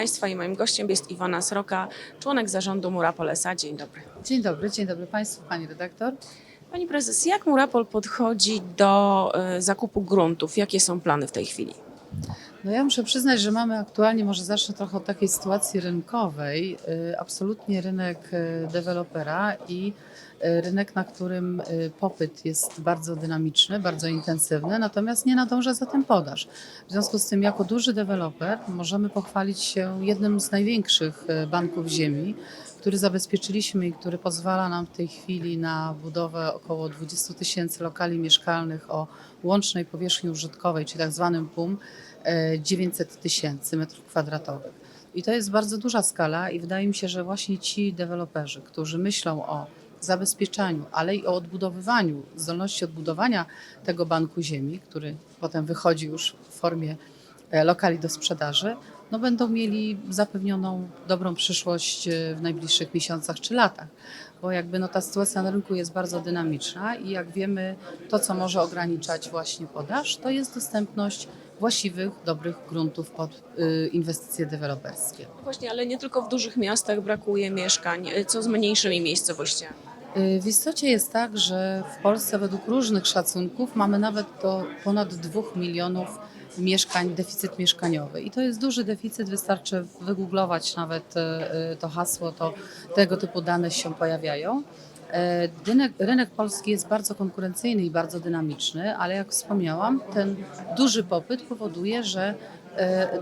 Państwa i moim gościem jest Iwona Sroka, członek zarządu Murapol S.A. Dzień dobry. Dzień dobry, dzień dobry Państwu, Pani redaktor. Pani prezes, jak Murapol podchodzi do e, zakupu gruntów? Jakie są plany w tej chwili? No ja muszę przyznać, że mamy aktualnie, może zacznę trochę od takiej sytuacji rynkowej, y, absolutnie rynek y, dewelopera i y, rynek, na którym popyt jest bardzo dynamiczny, bardzo intensywny, natomiast nie nadąża za tym podaż. W związku z tym, jako duży deweloper możemy pochwalić się jednym z największych banków ziemi, który zabezpieczyliśmy i który pozwala nam w tej chwili na budowę około 20 tysięcy lokali mieszkalnych o łącznej powierzchni użytkowej, czyli tak zwanym PUM, e, 900 tysięcy metrów kwadratowych. I to jest bardzo duża skala i wydaje mi się, że właśnie ci deweloperzy, którzy myślą o zabezpieczaniu, ale i o odbudowywaniu, zdolności odbudowania tego banku ziemi, który potem wychodzi już w formie e, lokali do sprzedaży, no będą mieli zapewnioną dobrą przyszłość e, w najbliższych miesiącach czy latach. Bo jakby no ta sytuacja na rynku jest bardzo dynamiczna i jak wiemy, to co może ograniczać właśnie podaż, to jest dostępność właściwych, dobrych gruntów pod y, inwestycje deweloperskie. Właśnie, ale nie tylko w dużych miastach brakuje mieszkań. E, Co z mniejszymi miejscowościami? Y, W istocie jest tak, że w Polsce według różnych szacunków mamy nawet do ponad 2 milionów mieszkań, deficyt mieszkaniowy. I to jest duży deficyt, wystarczy wygooglować nawet y, y, to hasło, to tego typu dane się pojawiają. E, Rynek, polski jest bardzo konkurencyjny i bardzo dynamiczny, ale jak wspomniałam, ten duży popyt powoduje, że e,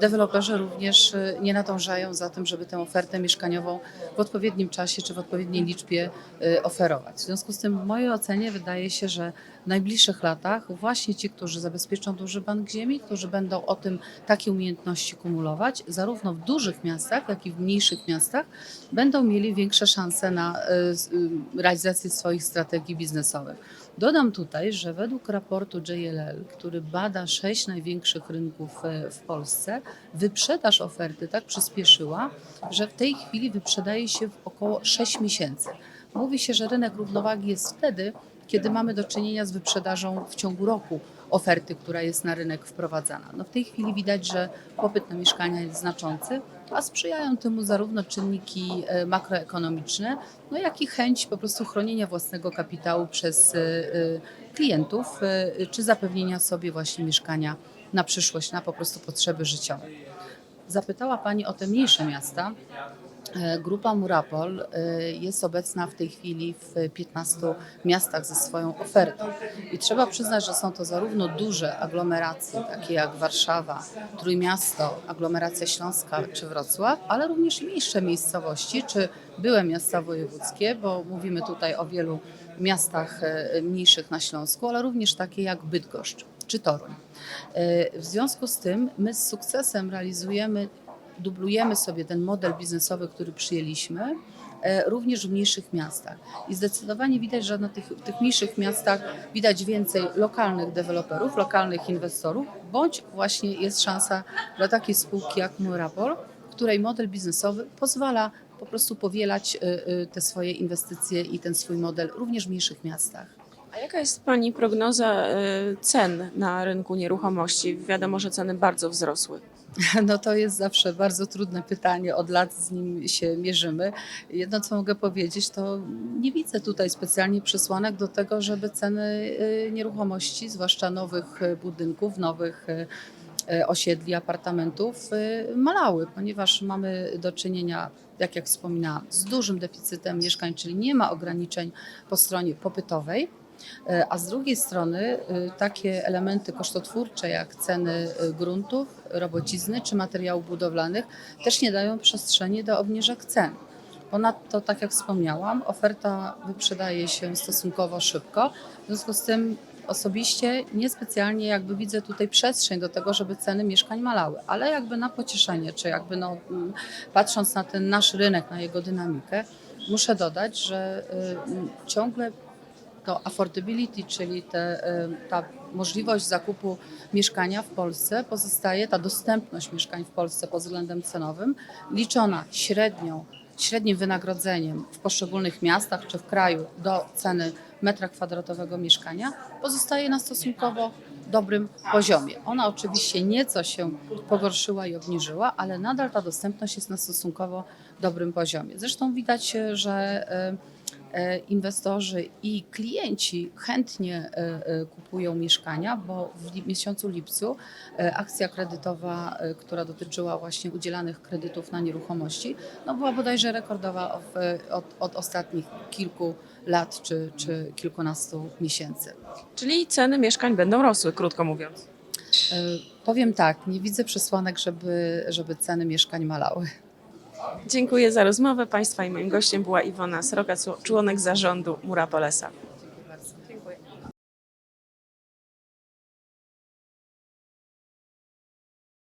deweloperzy również e, nie nadążają za tym, żeby tę ofertę mieszkaniową w odpowiednim czasie czy w odpowiedniej liczbie e, oferować. W związku z tym w mojej ocenie wydaje się, że w najbliższych latach właśnie ci, którzy zabezpieczą duży bank ziemi, którzy będą o tym takie umiejętności kumulować, zarówno w dużych miastach, jak i w mniejszych miastach, będą mieli większe szanse na e, realizację swoich strategii biznesowych. Dodam tutaj, że według raportu JLL, który bada sześć największych rynków e, w Polsce, wyprzedaż oferty tak przyspieszyła, że w tej chwili wyprzedaje się w około 6 miesięcy. Mówi się, że rynek równowagi jest wtedy, kiedy mamy do czynienia z wyprzedażą w ciągu roku oferty, która jest na rynek wprowadzana. No w tej chwili widać, że popyt na mieszkania jest znaczący, a sprzyjają temu zarówno czynniki e, makroekonomiczne, no jak i chęć po prostu chronienia własnego kapitału przez e, e, klientów, czy zapewnienia sobie właśnie mieszkania na przyszłość, na po prostu potrzeby życiowe. Zapytała Pani o te mniejsze miasta. E, Grupa Murapol e, jest obecna w tej chwili w 15 miastach ze swoją ofertą. I trzeba przyznać, że są to zarówno duże aglomeracje, takie jak Warszawa, Trójmiasto, aglomeracja Śląska czy Wrocław, ale również mniejsze miejscowości, czy byłe miasta wojewódzkie, bo mówimy tutaj o wielu miastach e, mniejszych na Śląsku, ale również takie jak Bydgoszcz czy Toruń. W związku z tym my z sukcesem realizujemy dublujemy sobie ten model biznesowy, który przyjęliśmy, e, również w mniejszych miastach. I zdecydowanie widać, że na tych, tych mniejszych miastach widać więcej lokalnych deweloperów, lokalnych inwestorów, bądź właśnie jest szansa dla takiej spółki jak Murapol, której model biznesowy pozwala po prostu powielać e, e, te swoje inwestycje i ten swój model również w mniejszych miastach. A jaka jest Pani prognoza e, cen na rynku nieruchomości? Wiadomo, że ceny bardzo wzrosły. No to jest zawsze bardzo trudne pytanie, od lat z nim się mierzymy. Jedno co mogę powiedzieć, to nie widzę tutaj specjalnie przesłanek do tego, żeby ceny y, nieruchomości, zwłaszcza nowych y, budynków, nowych osiedli, apartamentów malały, ponieważ mamy do czynienia, jak jak wspominałam, z dużym deficytem mieszkań, czyli nie ma ograniczeń po stronie popytowej. E, A z drugiej strony y, takie elementy kosztotwórcze jak ceny y, gruntów, robocizny czy materiałów budowlanych też nie dają przestrzeni do obniżek cen. Ponadto, tak jak wspomniałam, oferta wyprzedaje się stosunkowo szybko. W związku z tym osobiście niespecjalnie jakby widzę tutaj przestrzeń do tego, żeby ceny mieszkań malały, ale jakby na pocieszenie, czy jakby no, mm, patrząc na ten nasz rynek, na jego dynamikę, muszę dodać, że y, ciągle to affordability, czyli te, y, ta możliwość zakupu mieszkania w Polsce pozostaje, ta dostępność mieszkań w Polsce pod względem cenowym, liczona średnią, średnim wynagrodzeniem w poszczególnych miastach czy w kraju do ceny metra kwadratowego mieszkania, pozostaje na stosunkowo dobrym poziomie. Ona oczywiście nieco się pogorszyła i obniżyła, ale nadal ta dostępność jest na stosunkowo dobrym poziomie. Zresztą widać, że e, e, inwestorzy i klienci chętnie e, e, kupują mieszkania, bo w miesiącu lipcu e, akcja kredytowa, e, która dotyczyła właśnie udzielanych kredytów na nieruchomości, no była bodajże rekordowa od, od ostatnich kilku lat czy, czy kilkunastu miesięcy. Czyli ceny mieszkań będą rosły, krótko mówiąc. E, Powiem tak, nie widzę przesłanek, żeby, żeby ceny mieszkań malały. Dziękuję za rozmowę Państwa i moim gościem była Iwona Sroka, członek zarządu Mura Polesa.